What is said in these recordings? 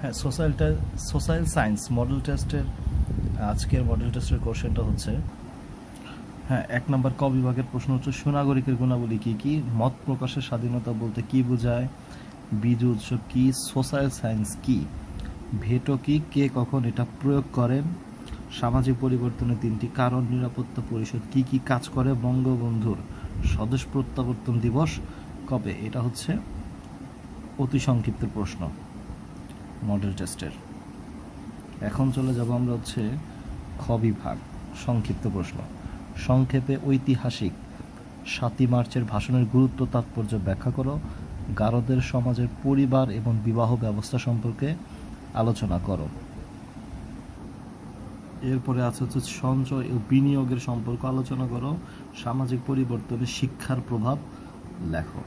Social social science model টেস্টের আজকের model টেস্টের কোশ্চেনটা হচ্ছে হ্যাঁ এক নম্বর ক বিভাগের প্রশ্ন হচ্ছে, সুনাগরিকের গুণাবলী কী কী? মত প্রকাশের স্বাধীনতা বলতে কি বোঝায়? বীজ উৎস কী? সোশ্যাল সায়েন্স কী? ভেটো কি? কে কখন এটা প্রয়োগ করেন সামাজিক পরিবর্তনের তিনটি কারণ, নিরাপত্তা পরিষদ কি কি কাজ করে? বঙ্গবন্ধুর স্বদেশ প্রত্যাবর্তন দিবস কবে? এটা হচ্ছে অতি সংক্ষিপ্ত প্রশ্ন। মডেল টেস্টের এখন চলে যাব আমরা হচ্ছে খ বিভাগ, সংক্ষিপ্ত প্রশ্ন। সংক্ষেপে ঐতিহাসিক সাতই মার্চের ভাষণের গুরুত্ব, তাৎপর্য ব্যাখ্যা করো, গারদের সমাজের পরিবার এবং বিবাহ ব্যবস্থা সম্পর্কে আলোচনা করো। এরপরে আছে হচ্ছে সঞ্চয় ও বিনিয়োগের সম্পর্ক আলোচনা করো, সামাজিক পরিবর্তনে শিক্ষার প্রভাব লেখো।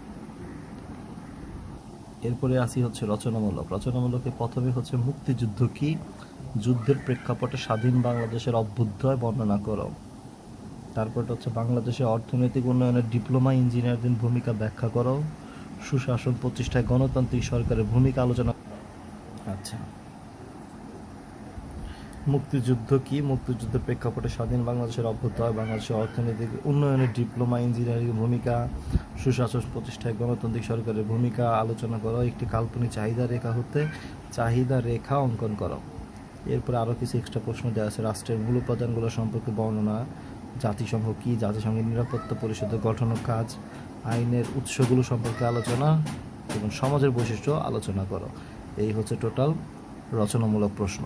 এরপরে আসি হচ্ছে রচনামূলক। রচনামূলকে প্রথমে হচ্ছে মুক্তিযুদ্ধ কি? যুদ্ধের প্রেক্ষাপটে স্বাধীন বাংলাদেশের অভ্যুদয় বর্ণনা করো। তারপরটা হচ্ছে বাংলাদেশের অর্থনৈতিক উন্নয়নের ডিপ্লোমা ইঞ্জিনিয়ারদের ভূমিকা ব্যাখ্যা করো। সুশাসন প্রতিষ্ঠায় গণতান্ত্রিক সরকারের ভূমিকা আলোচনা আচ্ছা। মুক্তিযুদ্ধ কি? মুক্তিযুদ্ধের প্রেক্ষাপটে স্বাধীন বাংলাদেশের অভ্যুদয় বাংলাদেশের অর্থনৈতিক উন্নয়নের ডিপ্লোমা, ইঞ্জিনিয়ারিং ভূমিকা, সুশাসন প্রতিষ্ঠায় গণতান্ত্রিক সরকারের ভূমিকা, আলোচনা করো, একটি কাল্পনিক চাহিদা রেখা হতে, চাহিদা রেখা অঙ্কন করো। এরপরে আরও কিছু এক্সট্রা প্রশ্ন দেওয়া আছে। রাষ্ট্রের মূল উপাদানগুলো সম্পর্কে বর্ণনা, জাতিসংঘ কি, জাতিসংঘের নিরাপত্তা পরিষদের গঠন কাজ, আইনের উৎসগুলো সম্পর্কে আলোচনা এবং সমাজের বৈশিষ্ট্য আলোচনা করো। এই হচ্ছে টোটাল রচনামূলক প্রশ্ন।